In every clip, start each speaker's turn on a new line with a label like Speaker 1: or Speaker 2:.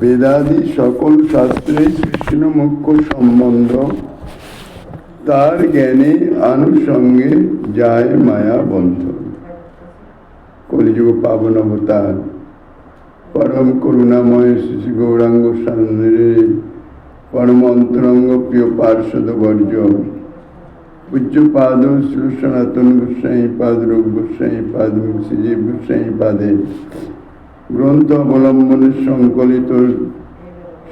Speaker 1: বেদাদি সকল শাস্ত্রে কৃষ্ণ মুখ্য সম্বন্ধ। তার জ্ঞানে আনুষঙ্গে যায় মায়া বন্ধ। কলিযুগ পাবন অবতার, পরম করুণাময় শ্রী গৌরাঙ্গ সান্দ্রে, পরম অন্তরঙ্গ প্রিয় পার্শ্বদ বর্জ্য পূজ্য পাদ শ্রী সনাতন গোস্বাই পাদ, রূপ গোস্বাই পাদ শ্রীজীব গোস্বাই পাদে। গ্রন্থ অবলম্বনে সংকলিত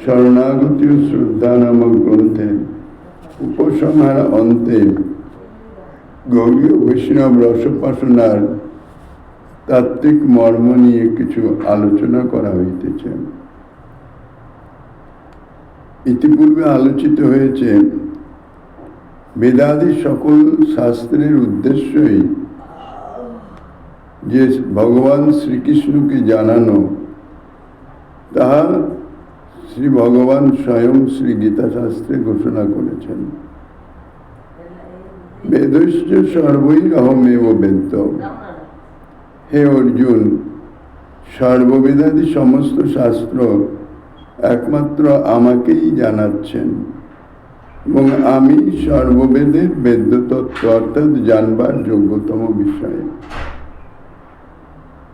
Speaker 1: শরণাগতি শ্রদ্ধা নামক গ্রন্থে, উপসংহার অন্তে, গৌরীয় বৈষ্ণব রসোপাসনার তাত্ত্বিক মর্ম নিয়ে কিছু আলোচনা করা হইতেছে। ইতিপূর্বে আলোচিত হয়েছে, বেদাদি সকল শাস্ত্রের উদ্দেশ্যই যে ভগবান শ্রীকৃষ্ণকে জানানো, তাহা শ্রী ভগবান স্বয়ং শ্রী গীতা শাস্ত্রে ঘোষণা করেছেন। বেদস্য সর্বই অহমেব বেদ হে অর্জুন, সর্ববেদাদি সমস্ত শাস্ত্র একমাত্র আমাকেই জানাচ্ছেন এবং আমি সর্ববেদের বেদ্য তত্ত্ব অর্থাৎ জানবার যোগ্যতম বিষয়।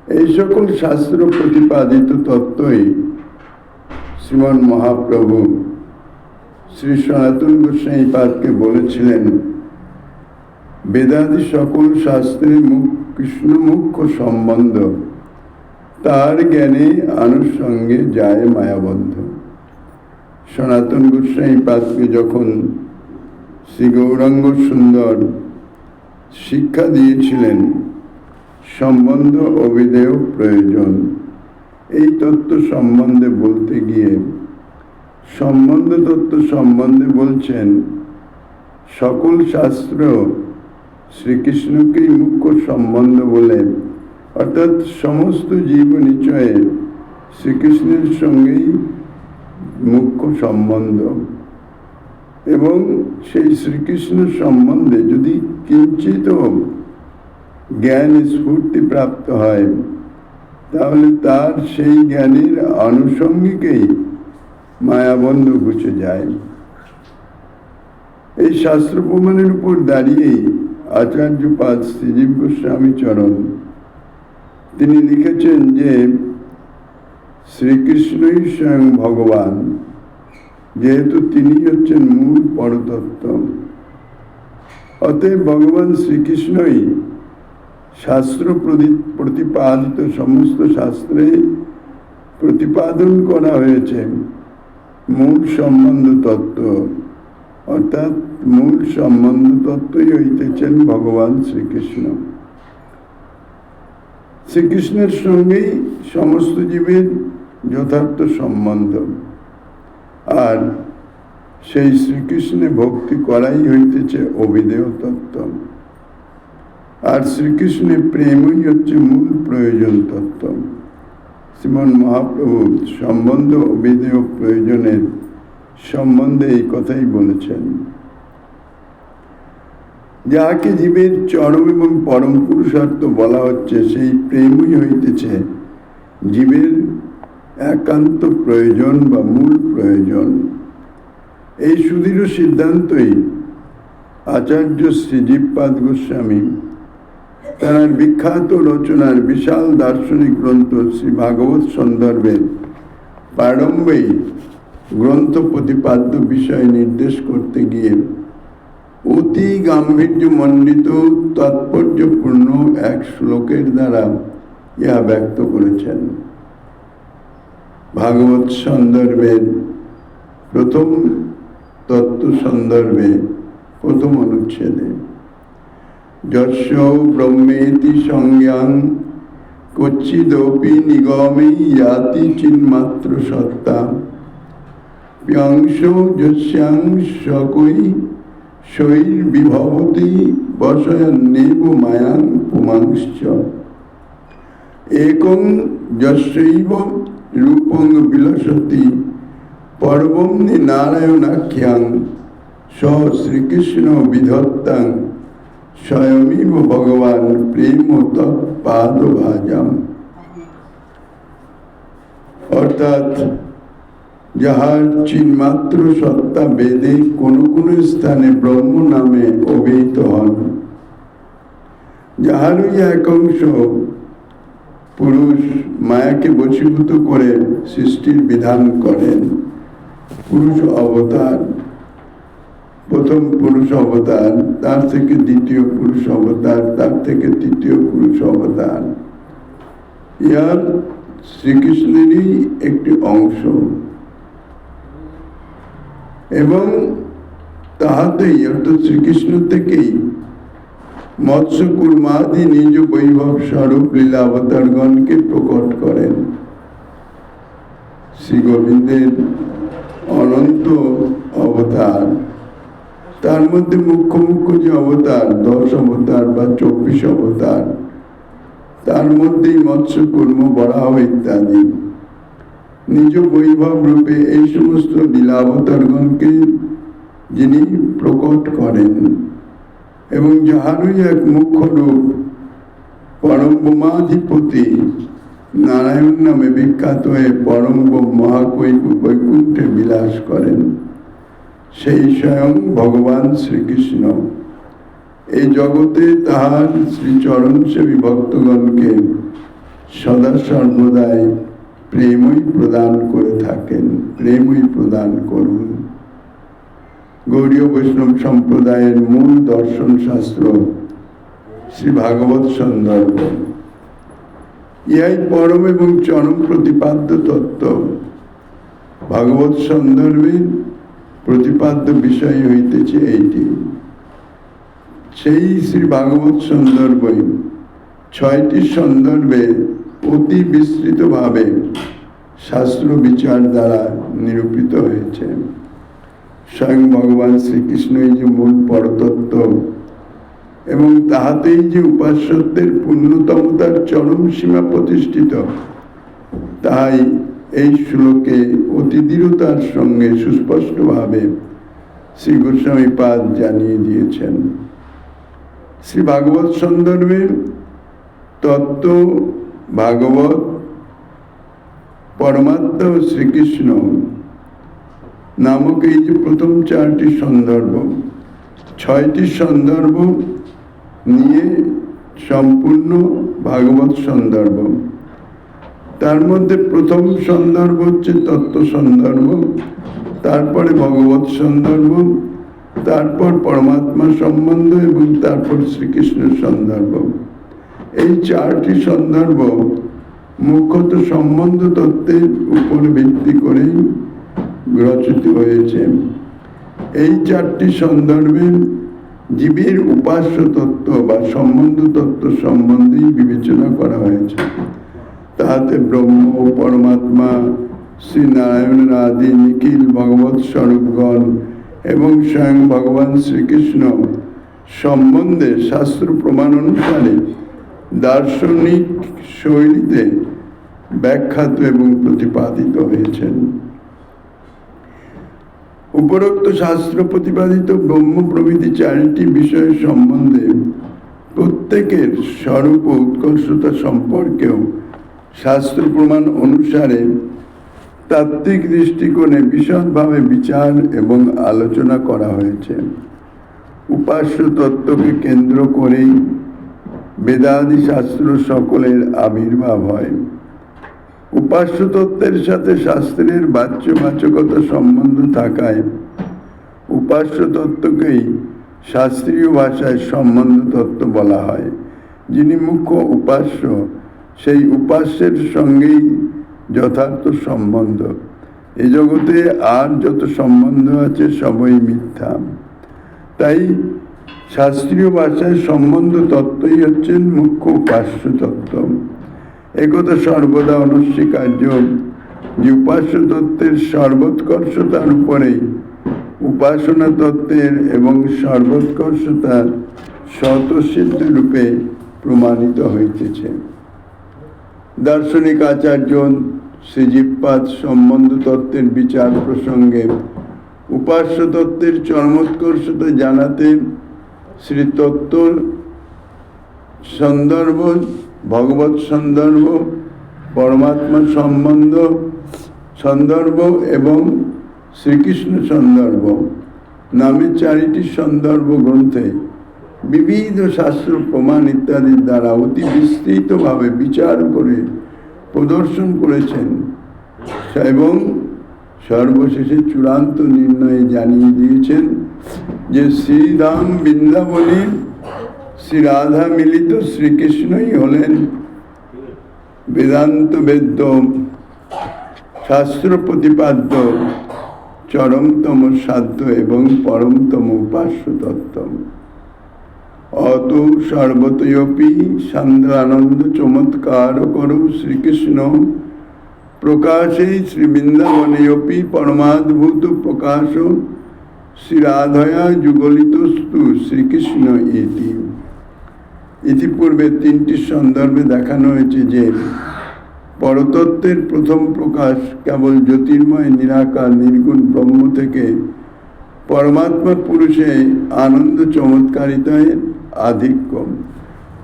Speaker 1: এই সকল শাস্ত্র প্রতিপাদিত তত্ত্বই শ্রীমন মহাপ্রভু শ্রী সনাতন গোস্বাই পাদকে বলেছিলেন, বেদাদি সকল শাস্ত্রের মুখ কৃষ্ণ মুখ্য সম্বন্ধ, তার জ্ঞানে আনুষঙ্গে যায় মায়াবন্ধ সনাতন গোস্বাই পাদকে যখন শ্রী গৌরাঙ্গ সুন্দর শিক্ষা দিয়েছিলেন সম্বন্ধ অভিধেয় প্রয়োজন। এই তত্ত্ব সম্বন্ধে বলতে গিয়ে সম্বন্ধ তত্ত্ব সম্বন্ধে বলছেন, সকল শাস্ত্র শ্রীকৃষ্ণকেই মুখ্য সম্বন্ধ বলে। অর্থাৎ সমস্ত জীব নিচয়ে শ্রীকৃষ্ণের সঙ্গেই মুখ্য সম্বন্ধ। এবং সেই শ্রীকৃষ্ণ সম্বন্ধে যদি কিঞ্চিত জ্ঞান স্ফূর্তি প্রাপ্ত হয়, তাহলে তার সেই জ্ঞানের আনুষঙ্গিকেই মায়াবন্ধ ঘুচে যায়। এই শাস্ত্র প্রমাণের উপর দাঁড়িয়েই আচার্য পাদ শ্রীজীব গোস্বামী চরণ। তিনি লিখেছেন যে, শ্রীকৃষ্ণই স্বয়ং ভগবান, যেহেতু তিনি হচ্ছেন মূল পরতত্ত্ব। অতএব ভগবান শ্রীকৃষ্ণই শাস্ত্র প্রতিপাদিত সমস্ত শাস্ত্রে প্রতিপাদন করা হয়েছে। মূল সম্বন্ধ তত্ত্ব। অর্থাৎ মূল সম্বন্ধ তত্ত্বই হইতেছেন ভগবান শ্রীকৃষ্ণ। শ্রীকৃষ্ণের সঙ্গেই সমস্ত জীবের যথার্থ সম্বন্ধ। আর সেই শ্রীকৃষ্ণে ভক্তি করাই হইতেছে অভিদেয় তত্ত্ব। আর শ্রীকৃষ্ণের প্রেমই হচ্ছে মূল প্রয়োজন তত্ত্ব। শ্রীমন মহাপ্রভু সম্বন্ধ অভিধেয় প্রয়োজনের সম্বন্ধে এই কথাই বলেছেন। যাহাকে জীবের চরম এবং পরম পুরুষার্থ বলা হচ্ছে, সেই প্রেমই হইতেছে জীবের একান্ত প্রয়োজন বা মূল প্রয়োজন। এই সুদৃঢ় সিদ্ধান্তই আচার্য শ্রীজীবপাদ গোস্বামী তার বিখ্যাত রচনার বিশাল দার্শনিক গ্রন্থ শ্রী ভাগবত সন্দর্ভে প্রারম্ভেই গ্রন্থ প্রতিপাদ্য বিষয় নির্দেশ করতে গিয়ে অতি গাম্ভীর্য মণ্ডিত তাৎপর্যপূর্ণ এক শ্লোকের দ্বারা ইহা ব্যক্ত করেছেন। ভাগবত সন্দর্ভের প্রথম তত্ত্ব সন্দর্ভে প্রথম অনুচ্ছেদে যস্য ব্রহ্মেতি সংজ্ঞান। কচ্ছিদপি নিগমে ইয়াতি চিন্মাত্র সত্তা। প্যাংশ যস্যাং সকই শৈর্বিভবতি বসয়ন্নেব মায়াং পুমাংশ্চ। একং যস্যৈব রূপং বিলসতি পর্বম্নি নারায়ণাখ্যাং। স শ্রীকৃষ্ণ বিধত্তাং। স্বয়মিব ভগবান প্রেম তৎপাদ ভাজাম অর্থাৎ যাহার চিন্মাত্র সত্তা বেদে কোনো কোনো স্থানে ব্রহ্ম নামে অভিহিত হন, যাহারই এক অংশ পুরুষ মায়াকে বশীভূত করে সৃষ্টির বিধান করেন। পুরুষ অবতার প্রথম পুরুষ অবতার, তার থেকে দ্বিতীয় পুরুষ অবতার, তার থেকে তৃতীয় পুরুষ অবতার। ইয়ার শ্রীকৃষ্ণেরই একটি অংশ। এবং তাহাতেই, অর্থাৎ শ্রীকৃষ্ণ থেকেই মৎস্য কুর্মাদি নিজ বৈভব স্বরূপ লীলা অবতারগণকে প্রকট করেন। শ্রী গোবিন্দের অনন্ত অবতার। তার মধ্যে মুখ্য মুখ্য যে অবতার, দশ অবতার বা চব্বিশ অবতার, তার মধ্যেই মৎস্য, কুর্ম, বরাহ ইত্যাদি। নিজ বৈভব রূপে এই সমস্ত লীলাবতারগণকে যিনি প্রকট করেন এবং যাহারই এক মুখ্য রূপ পরম বোমাধিপতি নারায়ণ নামে বিখ্যাত হয়ে পরম মহাকৈকু বৈকুণ্ঠে বিলাস করেন। সেই স্বয়ং ভগবান শ্রীকৃষ্ণ। এই জগতে তাহার শ্রীচরণ সেবী ভক্তগণকে সদা সর্বদাই প্রেমই প্রদান করে থাকেন, প্রেমই প্রদান করুন। গৌরীয় বৈষ্ণব সম্প্রদায়ের মূল দর্শন শাস্ত্র শ্রী ভাগবত সন্দর্ভ ইহাই পরম এবং চরম প্রতিপাদ্য তত্ত্ব। ভাগবত সন্দর্ভের প্রতিপাদ্য বিষয় হইতেছে এইটি। সেই শ্রী ভাগবত সন্দর্ভে ছয়টি সন্দর্ভে অতি বিস্তৃতভাবে শাস্ত্র বিচার দ্বারা নিরূপিত হয়েছে। স্বয়ং ভগবান শ্রীকৃষ্ণই যে মূল পরতত্ত্ব এবং তাহাতেই যে উপাস্যত্বের পূর্ণতমতার চরম সীমা প্রতিষ্ঠিত তাই এই শ্লোকে অতি দৃঢ়তার সঙ্গে সুস্পষ্টভাবে শ্রী গোস্বামী পাদ জানিয়ে দিয়েছেন। শ্রী ভাগবত সন্দর্ভে তত্ত্ব, ভাগবত, পরমাত্মা শ্রীকৃষ্ণ নামক এই যে প্রথম চারটি সন্দর্ভ, ছয়টি সন্দর্ভ নিয়ে সম্পূর্ণ ভাগবত সন্দর্ভ। তার মধ্যে প্রথম সন্দর্ভ হচ্ছে তত্ত্ব সন্দর্ভ, তারপরে ভগবত সন্দর্ভ, তারপর পরমাত্মা সম্বন্ধ এবং তারপর শ্রীকৃষ্ণের সন্দর্ভ। এই চারটি সন্দর্ভ মুখ্যত সম্বন্ধ তত্ত্বের উপর ভিত্তি করেই রচিত হয়েছে। এই চারটি সন্দর্ভে জীবের উপাস্য তত্ত্ব বা সম্বন্ধ তত্ত্ব সম্বন্ধেই বিবেচনা করা হয়েছে। তাহাতে ব্রহ্ম পরমাত্মা, শ্রী নারায়ণের আদি নিখিল ভগবত স্বরূপগণ এবং স্বয়ং ভগবান শ্রীকৃষ্ণ সম্বন্ধে শাস্ত্র প্রমাণ অনুসারে দার্শনিক শৈলীতে ব্যাখ্যাত এবং প্রতিপাদিত হয়েছেন। উপরোক্ত শাস্ত্র প্রতিপাদিত ব্রহ্ম প্রভৃতি চারিটি বিষয় সম্বন্ধে প্রত্যেকের স্বরূপ ও উৎকর্ষতা সম্পর্কেও শাস্ত্র প্রমাণ অনুসারে তাত্ত্বিক দৃষ্টিকোণে বিশদভাবে বিচার এবং আলোচনা করা হয়েছে। উপাস্য তত্ত্বকে কেন্দ্র করেই বেদাদি শাস্ত্র সকলের আবির্ভাব হয়। উপাস্য তত্ত্বের সাথে শাস্ত্রের বাচ্যবাচকতা সম্বন্ধ থাকায় উপাস্য তত্ত্বকেই শাস্ত্রীয় ভাষায় সম্বন্ধ তত্ত্ব বলা হয়, যিনি মুখ্য উপাস্য সেই উপাস্যের সঙ্গেই যথার্থ সম্বন্ধ। এই জগতে আর যত সম্বন্ধ আছে, সবই মিথ্যা। তাই শাস্ত্রীয় ভাষায় সম্বন্ধ তত্ত্বই হচ্ছেন মুখ্য উপাস্য তত্ত্ব। একথা সর্বদা অনস্বীকার্য যে উপাস্য তত্ত্বের সর্বোৎকর্ষতার উপরেই উপাসনা তত্ত্বের এবং সর্বোৎকর্ষতার স্বতঃসিদ্ধ রূপে প্রমাণিত হইতেছে। দার্শনিক আচার্য শ্রীজীবপাদ সম্বন্ধ তত্ত্বের বিচার প্রসঙ্গে উপাস্য তত্ত্বের চরমোৎকর্ষতা জানাতে শ্রী তত্ত্ব সন্দর্ভ ভগবত সন্দর্ভ, পরমাত্মা সম্বন্ধ সন্দর্ভ এবং শ্রীকৃষ্ণ সন্দর্ভ নামে চারিটি সন্দর্ভ গ্রন্থে বিবিধ শাস্ত্র, প্রমাণ ইত্যাদির দ্বারা অতি বিস্তৃতভাবে বিচার করে প্রদর্শন করেছেন এবং সর্বশেষে চূড়ান্ত নির্ণয়ে জানিয়ে দিয়েছেন যে শ্রীধাম শ্রী রাধা মিলিত শ্রীকৃষ্ণই হলেন বেদান্ত বেদ্য শাস্ত্র প্রতিপাদ্য চরমতম সাধ্য এবং পরমতম উপাস্য তত্ত্ব। অত সর্বতয়পি সান্দ্রানন্দ চমৎকার করু শ্রীকৃষ্ণ। প্রকাশে শ্রী বৃন্দাবনেয়পি পরমাদ্ভুত প্রকাশ। শ্রী রাধয়া যুগলিতস্তু শ্রীকৃষ্ণ ইতি ইতিপূর্বে তিনটি সন্দর্ভে দেখানো হয়েছে যে, পরতত্ত্বের প্রথম প্রকাশ কেবল জ্যোতির্ময়, নিরাকার, নির্গুণ ব্রহ্ম থেকে পরমাত্মা পুরুষে আনন্দ চমৎকারিতায় আধিক্য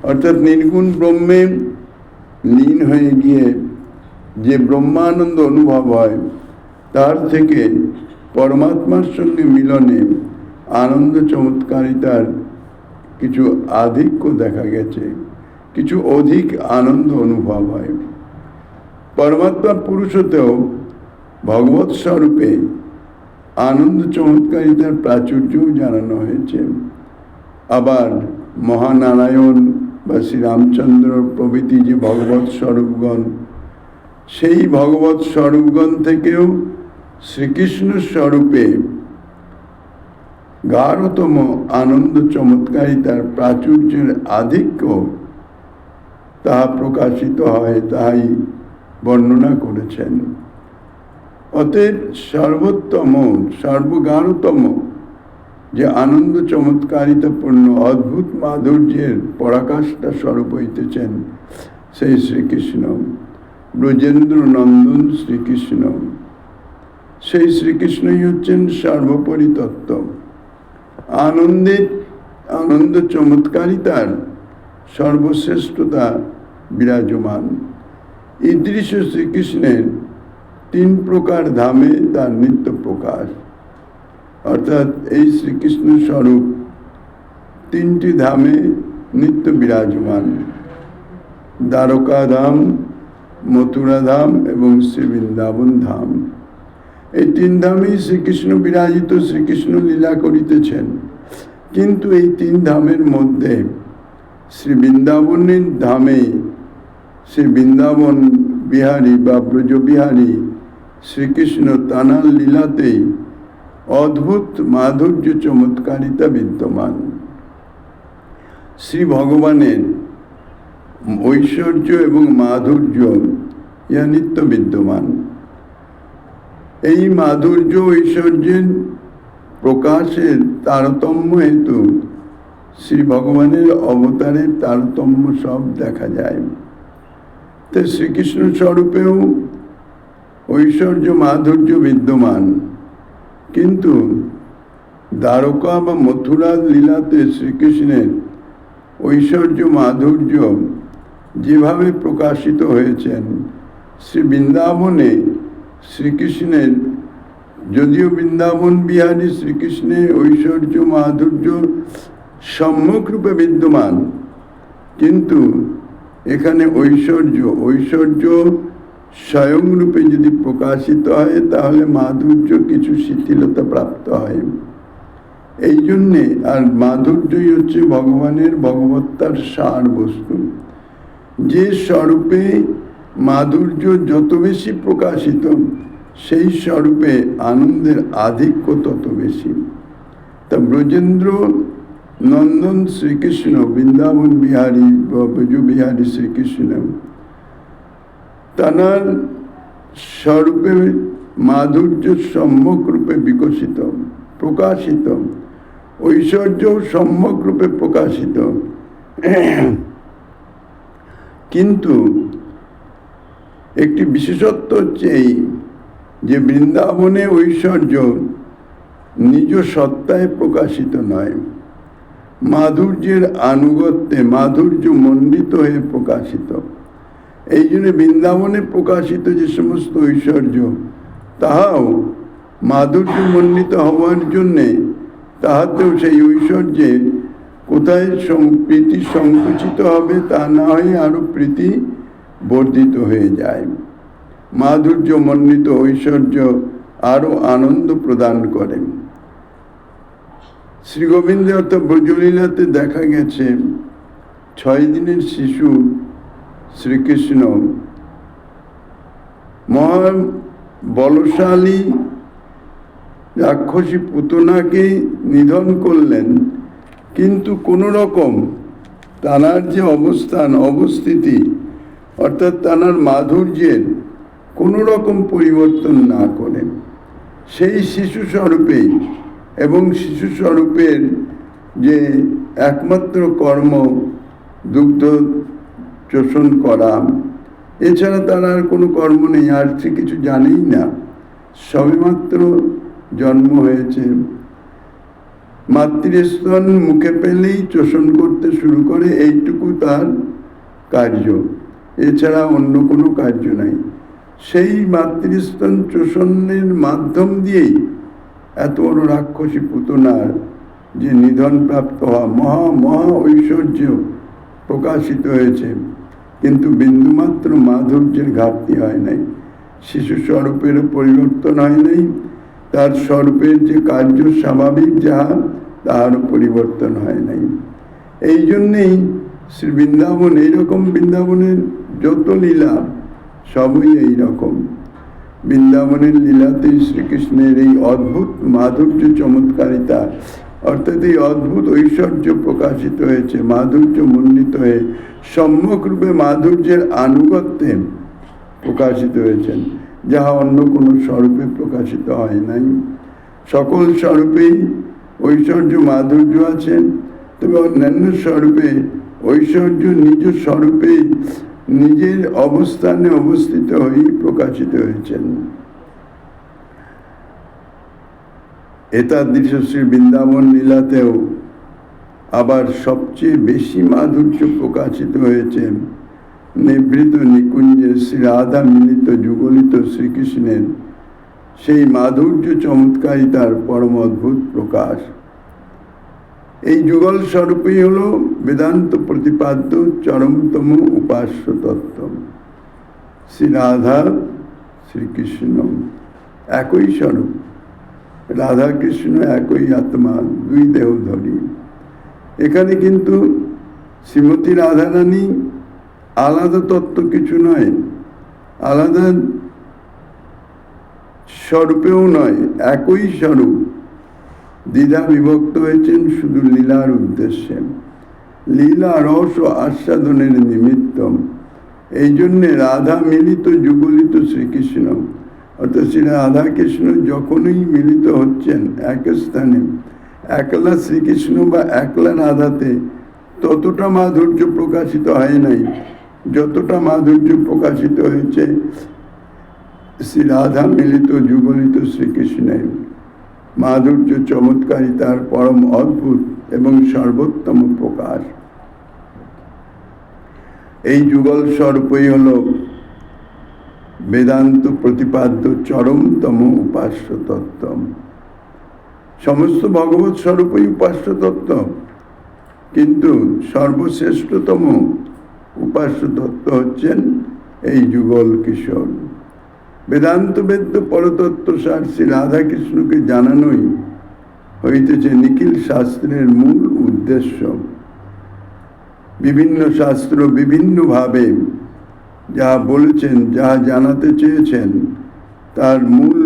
Speaker 1: অর্থাৎ নির্গুণ ব্রহ্মে লীন হয়ে গিয়ে যে ব্রহ্মানন্দ অনুভব হয়, তার থেকে পরমাত্মার সঙ্গে মিলনে আনন্দ চমৎকারিতার কিছু আধিক্য দেখা গেছে, কিছু অধিক আনন্দ অনুভব হয়। পরমাত্মা পুরুষতেও ভগবৎ স্বরূপে আনন্দ চমৎকারিতার প্রাচুর্যও জানানো হয়েছে। আবার মহানারায়ণ বা শ্রীরামচন্দ্র প্রভৃতি যে ভগবৎ স্বরূপগণ, সেই ভগবৎ স্বরূপগণ থেকেও শ্রীকৃষ্ণ স্বরূপে গাঢ়তম আনন্দ চমৎকারিতার প্রাচুর্যের আধিক্য তাহা প্রকাশিত হয়, তাহাই বর্ণনা করেছেন। অতএব সর্বোত্তম, সর্বগাঢ়তম যে আনন্দ চমৎকারিতাপূর্ণ অদ্ভুত মাধুর্যের পরাকাষ্ঠা স্বরূপ হইতেছেন সেই শ্রীকৃষ্ণ। ব্রজেন্দ্র নন্দন শ্রীকৃষ্ণ। সেই শ্রীকৃষ্ণই হচ্ছেন সর্বোপরি তত্ত্ব আনন্দের আনন্দ চমৎকারিতার সর্বশ্রেষ্ঠতা বিরাজমান। ঈদৃশ শ্রীকৃষ্ণের তিন প্রকার ধামে তার নিত্য প্রকাশ। অর্থাৎ এই শ্রীকৃষ্ণ স্বরূপ তিনটি ধামে নিত্য বিরাজমান। দ্বারকা ধাম, মথুরা ধাম এবং শ্রী বৃন্দাবন ধাম। এই তিন ধামেই শ্রীকৃষ্ণ বিরাজিত, শ্রীকৃষ্ণ লীলা করিতেছেন। কিন্তু এই তিন ধামের মধ্যে শ্রী বৃন্দাবনের ধামে শ্রী বৃন্দাবন বিহারী বা ব্রজবিহারী শ্রীকৃষ্ণ তানার লীলাতেই অদ্ভুত মাধুর্য চমৎকারিতা বিদ্যমান। শ্রী ভগবানের ঐশ্বর্য এবং মাধুর্য ইহা নিত্য বিদ্যমান। এই মাধুর্য ঐশ্বর্যের প্রকাশের তারতম্য হেতু শ্রী ভগবানের অবতারের তারতম্য সব দেখা যায়। তো শ্রীকৃষ্ণ স্বরূপেও ঐশ্বর্য মাধুর্য বিদ্যমান। কিন্তু দ্বারকা বা মথুরা লীলাতে শ্রীকৃষ্ণের ঐশ্বর্য মাধুর্য যেভাবে প্রকাশিত হয়েছেন, শ্রী বৃন্দাবনে শ্রীকৃষ্ণের, যদিও বৃন্দাবন বিহারী শ্রীকৃষ্ণের ঐশ্বর্য মাধুর্য সম্মুখরূপে বিদ্যমান, কিন্তু এখানে ঐশ্বর্য ঐশ্বর্য স্বয়ং রূপে যদি প্রকাশিত হয়, তাহলে মাধুর্য কিছু শিথিলতা প্রাপ্ত হয়। এই জন্যে আর মাধুর্যই হচ্ছে ভগবানের ভগবত্তার সার বস্তু। যে স্বরূপে মাধুর্য যত বেশি প্রকাশিত, সেই স্বরূপে আনন্দের আধিক্য তত বেশি। তা ব্রজেন্দ্র নন্দন শ্রীকৃষ্ণ বৃন্দাবন বিহারী বা ব্রজ বিহারী শ্রীকৃষ্ণ তানার স্বরূপে মাধুর্য সম্যকরূপে বিকশিত, প্রকাশিত ঐশ্বর্য সম্যকরূপে প্রকাশিত। কিন্তু একটি বিশেষত্ব হচ্ছে এই যে বৃন্দাবনে ঐশ্বর্য নিজ সত্তায় প্রকাশিত নয়, মাধুর্যের আনুগত্যে মাধুর্য মণ্ডিত হয়ে প্রকাশিত। এই জন্য বৃন্দাবনে প্রকাশিত যে সমস্ত ঐশ্বর্য, তাহাও মাধুর্য মাধুর্যমণ্ডিত হওয়ার জন্যে তাহাতেও সেই ঐশ্বর্যে কোথায় প্রীতি সংকুচিত হবে তা না হয়ে আরও প্রীতি বর্ধিত হয়ে যায়। মাধুর্য মাধুর্যমণ্ডিত ঐশ্বর্য আরও আনন্দ প্রদান করে। শ্রী গোবিন্দ অর্থ ব্রজলীলাতে দেখা গেছে, ছয় দিনের শিশু শ্রীকৃষ্ণ। মহা বলশালী রাক্ষসী পুতনাকে নিধন করলেন। কিন্তু কোনো রকম তানার যে অবস্থান, অবস্থিতি, অর্থাৎ তানার মাধুর্যের কোনো রকম পরিবর্তন না করেন। সেই শিশু স্বরূপেই এবং শিশু স্বরূপের যে একমাত্র কর্ম দুগ্ধ চোষণ করা। এছাড়া তার আর কোনো কর্ম নেই, আর সে কিছু জানেই না। সবেমাত্র জন্ম হয়েছে। মাতৃস্তন মুখে পেলেই চোষণ করতে শুরু করে, এইটুকু তার কার্য। এছাড়া অন্য কোনো কার্য নাই। সেই মাতৃস্তন চোষণের মাধ্যম দিয়েই এত বড় রাক্ষসী পুতনার যে নিধন প্রাপ্ত হওয়া মহা মহা ঐশ্বর্য প্রকাশিত হয়েছে। কিন্তু বিন্দুমাত্র মাধুর্যের ঘাটতি হয় নাই। শিশু স্বরূপেরও পরিবর্তন হয় নাই। তার স্বরূপের যে কার্য স্বাভাবিক যাহা তাহারও পরিবর্তন হয় নাই। এই জন্যেই শ্রী বৃন্দাবন, এইরকম বৃন্দাবনের যত লীলা, সবই এই রকম বৃন্দাবনের লীলাতেই শ্রীকৃষ্ণের এই অদ্ভুত মাধুর্য চমৎকারিতা অর্থাৎ এই অদ্ভুত ঐশ্বর্য প্রকাশিত হয়েছে, মাধুর্য মণ্ডিত হয়ে, সম্যক রূপে মাধুর্যের আনুগত্যে প্রকাশিত হয়েছেন, যাহা অন্য কোনো স্বরূপে প্রকাশিত হয় নাই। সকল স্বরূপেই ঐশ্বর্য মাধুর্য আছেন তবে অন্যান্য স্বরূপে ঐশ্বর্য নিজ স্বরূপেই নিজের অবস্থানে অবস্থিত হয়েই প্রকাশিত হয়েছেন। এতাদৃশ দৃশ্যশ্রী বৃন্দাবন লীলাতেও আবার সবচেয়ে বেশি মাধুর্য প্রকাশিত হয়েছে। নিবৃত নিকুঞ্জে শ্রী রাধা মিলিত যুগলিত শ্রীকৃষ্ণের সেই মাধুর্য চমৎকারিতার পরম অদ্ভুত প্রকাশ। এই যুগল স্বরূপই হল বেদান্ত প্রতিপাদ্য চরমতম উপাস্য তত্ত্ব। শ্রী রাধা শ্রীকৃষ্ণ একই স্বরূপ। রাধা কৃষ্ণ একই আত্মা, দুই দেহধরী এখানে কিন্তু শ্রীমতী রাধারানী আলাদা তত্ত্ব কিছু নয়, আলাদা স্বরূপেও নয়, একই স্বরূপ। দ্বিধা বিভক্ত হয়েছেন শুধু লীলার উদ্দেশ্যে। লীলা রস ও আস্বাদনের নিমিত্ত এই জন্যে রাধা মিলিত যুগলিত শ্রীকৃষ্ণ অর্থাৎ শ্রী রাধা কৃষ্ণ যখনই মিলিত হচ্ছেন এক স্থানে, একলা শ্রীকৃষ্ণ বা একলা রাধাতে ততটা মাধুর্য প্রকাশিত হয় নাই। যতটা মাধুর্য প্রকাশিত হয়েছে, শ্রী রাধা মিলিত যুগলিত শ্রীকৃষ্ণের। মাধুর্য চমৎকারিতার পরম অদ্ভুত এবং সর্বোত্তম প্রকাশ। এই যুগল স্বরূপই হল বেদান্ত প্রতিপাদ্য চরমতম উপাস্য তত্ত্ব সমস্ত ভগবত স্বরূপই উপাস্য তত্ত্ব কিন্তু সর্বশ্রেষ্ঠতম উপাস্য তত্ত্ব হচ্ছেন এই যুগল কিশোর। বেদান্ত বেদ্য পরতত্ত্ব সার শ্রী রাধাকৃষ্ণকে জানানোই হইতেছে নিখিল শাস্ত্রের মূল উদ্দেশ্য। বিভিন্ন শাস্ত্র বিভিন্নভাবে যা বলেছেন, যা জানাতে চেয়েছেন, তার মূল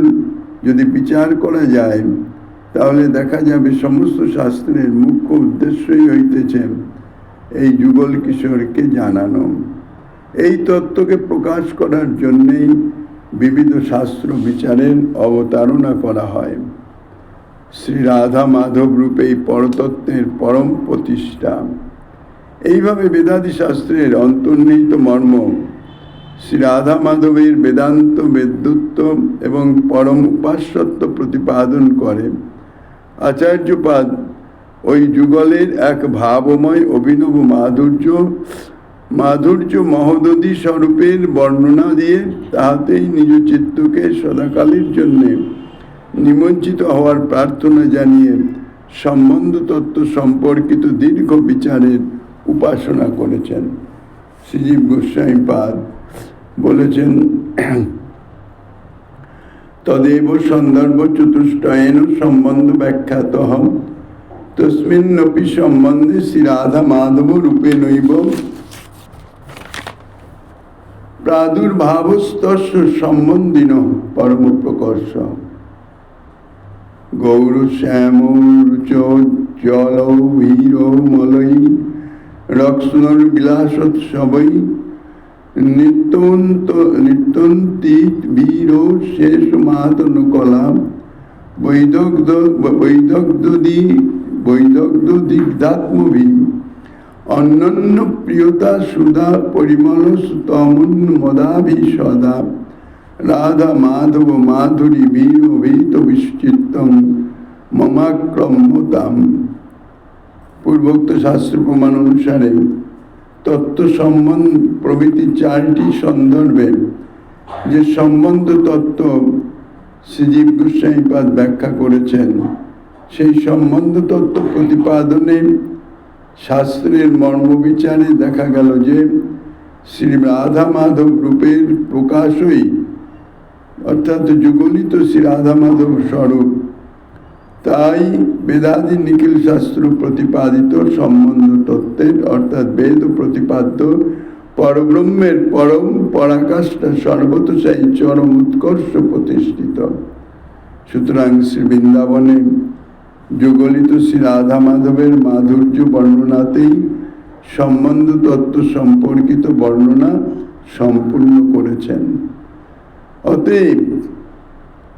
Speaker 1: যদি বিচার করা যায়, তাহলে দেখা যাবে সমস্ত শাস্ত্রের মুখ্য উদ্দেশ্যই হইতেছে এই যুগল কিশোরকে জানানো। এই তত্ত্বকে প্রকাশ করার জন্যেই বিবিধ শাস্ত্র বিচারের অবতারণা করা হয়। শ্রী রাধা মাধব রূপে এই পরতত্ত্বের পরম প্রতিষ্ঠা। এইভাবে বেদাদি শাস্ত্রের অন্তর্নিহিত মর্ম শ্রী রাধা মাধবের বেদান্ত বেদ্যুত্ব এবং পরম উপাস্যত্ব প্রতিপাদন করে। আচার্যপাদ ওই যুগলের এক ভাবময় অভিনব মাধুর্য মাধুর্য মহোদধি স্বরূপের বর্ণনা দিয়ে তাহাতেই নিজ চিত্তকে সদাকালের জন্যে নিমজ্জিত হওয়ার প্রার্থনা জানিয়ে সম্বন্ধ তত্ত্ব সম্পর্কিত দীর্ঘ বিচারের উপাসনা করেছেন। শ্রীজীব গোস্বামী পাদ বলেছেন, তদেব সন্দর্ভ চতুষ্টয়েন সম্বন্ধ ব্যাখ্যাত হম। তস্মিন্নপি সম্বন্ধে শ্রী রাধা মাধব রূপে নৈব। প্রাদুর্ভাবস্তস্য সম্বন্ধিন পরম প্রকর্ষ। গৌর শ্যাম জল ভীর মলয়ী রক্সনর বিলাসোৎসবই নিত্যন্ত বীর শেষ বৈদগ্ধ বৈদগ্ধ অন্যান্য প্রিয়তা সুধা পরিমল মদাভি সদা। রাধা মাধব মাধুরী বীর ভীত বিশ্চিত্তম পূর্বোক্ত শাস্ত্র প্রমাণ অনুসারে তত্ত্ব সম্বন্ধ প্রভৃতি চারটি সন্দর্ভে যে সম্বন্ধ তত্ত্ব শ্রীজীব গোস্বাইপাদ ব্যাখ্যা করেছেন, সেই সম্বন্ধ তত্ত্ব প্রতিপাদনে শাস্ত্রের মর্মবিচারে দেখা গেল যে শ্রী রাধা মাধব রূপের প্রকাশই অর্থাৎ যুগলিত শ্রী রাধা মাধব স্বরূপ তাই বেদাদি নিখিল শাস্ত্র প্রতিপাদিত সম্বন্ধ তত্ত্বের অর্থাৎ বেদ প্রতিপাদ্য পরব্রহ্মের পরম পরাকাষ্ঠা সর্বতসাই চরম উৎকর্ষ প্রতিষ্ঠিত। সুতরাং শ্রী বৃন্দাবনে যুগলিত শ্রী রাধা মাধবের মাধুর্য বর্ণনাতেই সম্বন্ধ তত্ত্ব সম্পর্কিত বর্ণনা সম্পূর্ণ করেছেন। অতএব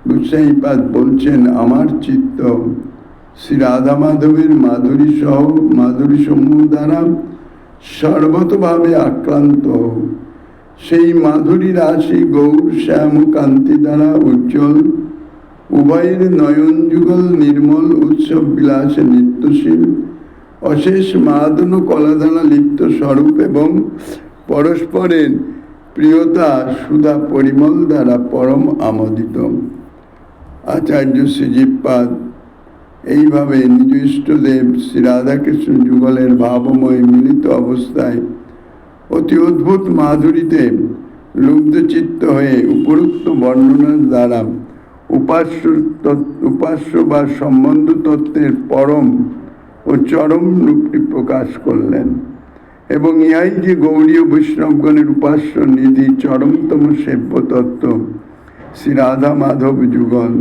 Speaker 1: গোস্বাইপাদ বলছেন, আমার চিত্ত শ্রী রাধা মাধবের মাধুরী সহ মাধুরী সমূহ দ্বারা সর্বতভাবে আক্রান্ত। সেই মাধুরী রাশি গৌর, শ্যাম, কান্তি দ্বারা উজ্জ্বল। উভয়ের নয়ন যুগল, নির্মল, উৎসব বিলাসে নৃত্যশীল। অশেষ মাদন কলাধানা লিপ্ত স্বরূপ এবং পরস্পরের প্রিয়তা সুধা পরিমল দ্বারা পরম আমোদিত। আচার্য শ্রীজীবপাদ এইভাবে নিজ ইষ্টদেব শ্রী রাধাকৃষ্ণ যুগলের ভাবময় মিলিত অবস্থায় অতি অদ্ভুত মাধুরীতে লুব্ধচিত্ত হয়ে উপরোক্ত বর্ণনার দ্বারা উপাস্য উপাস্য বা সম্বন্ধ তত্ত্বের পরম ও চরম রূপটি প্রকাশ করলেন এবং ইহাই যে গৌরীয় বৈষ্ণবগণের উপাস্য নিধি চরমতম সেব্য তত্ত্ব শ্রী রাধা মাধব যুগল।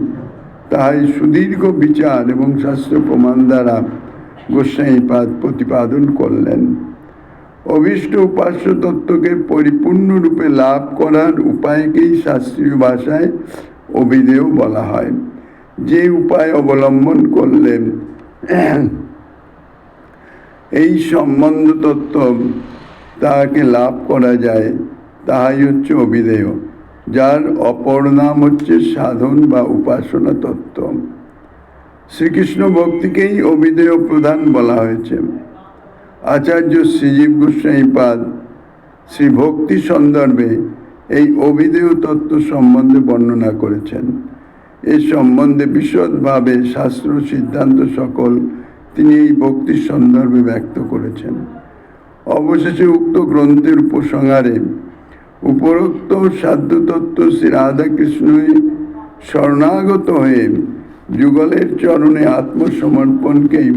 Speaker 1: তাই সুদীর্ঘ বিচার এবং শাস্ত্র প্রমাণ দ্বারা গোস্বাইপাদ প্রতিপাদন করলেন। অভীষ্ট উপাস্য তত্ত্বকে পরিপূর্ণরূপে লাভ করার উপায়কেই শাস্ত্রীয় ভাষায় অভিধেয় বলা হয়। যে উপায় অবলম্বন করলেন, এই সম্বন্ধ তত্ত্ব তাহাকে লাভ করা যায়, তাহাই হচ্ছে অভিধেয় যার অপর নাম হচ্ছে সাধন বা উপাসনা তত্ত্ব। শ্রীকৃষ্ণ ভক্তিকেই অভিধেয় প্রধান বলা হয়েছে। আচার্য শ্রীজীব গোস্বাইপাদ শ্রী ভক্তি সন্দর্ভে এই অভিধেয় তত্ত্ব সম্বন্ধে বর্ণনা করেছেন। এই সম্বন্ধে বিশদভাবে শাস্ত্র সিদ্ধান্ত সকল তিনি এই ভক্তি সন্দর্ভে ব্যক্ত করেছেন। অবশেষে উক্ত গ্রন্থের উপসংহারে উপরোক্ত সাধ্যতত্ত্ব শ্রী রাধাকৃষ্ণই শরণাগত হয়ে যুগলের চরণে আত্মসমর্পণকেই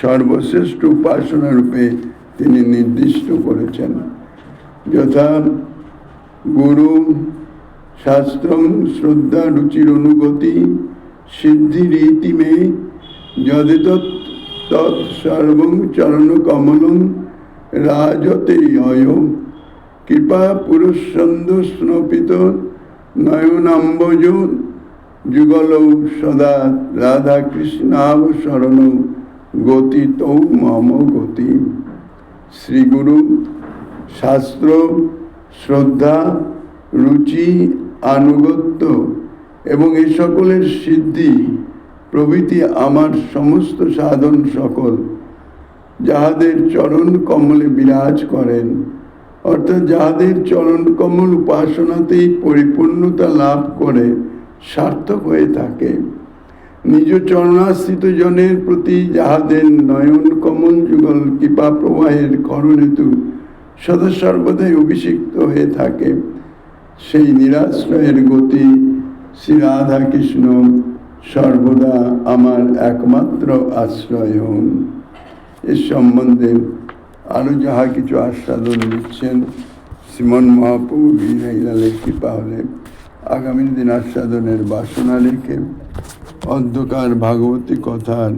Speaker 1: সর্বশ্রেষ্ঠ উপাসনা রূপে তিনি নির্দিষ্ট করেছেন। যথা গুরু শাস্ত্রম শ্রদ্ধা রুচির অনুগতি, সিদ্ধি রীতি মে, যদেতৎ তৎ সর্বং চরণ কমলং রাজতে অয়। কৃপা পুরুষন্দ স্নপিত নয়নাম্বজ যুগল সদা রাধা কৃষ্ণাব শরণ গতি তৌ মম গতি। শ্রীগুরু, শাস্ত্র, শ্রদ্ধা, রুচি, আনুগত্য এবং এ সকলের সিদ্ধি প্রভৃতি আমার সমস্ত সাধন সকল, যাহাদের চরণ কমলে বিরাজ করেন। অর্থাৎ যাহাদের চরণ কমল উপাসনাতেই পরিপূর্ণতা লাভ করে, সার্থক হয়ে থাকে। নিজ চরণাশ্রিত জনের প্রতি যাহাদের নয়ন কমল যুগল কৃপা প্রবাহের করণেতু সদা সর্বদাই অভিষিক্ত হয়ে থাকে। সেই নিরাশ্রয়ের গতি শ্রী রাধা কৃষ্ণ সর্বদা আমার একমাত্র আশ্রয় হন। এর সম্বন্ধে আরও যাহা কিছু আস্বাদন দিচ্ছেন, শ্রীমন মহাপ্রভু বিনাইলালের কৃপা হলে আগামী দিন আস্বাদনের বাসনা রেখে অন্ধকার ভাগবতী কথার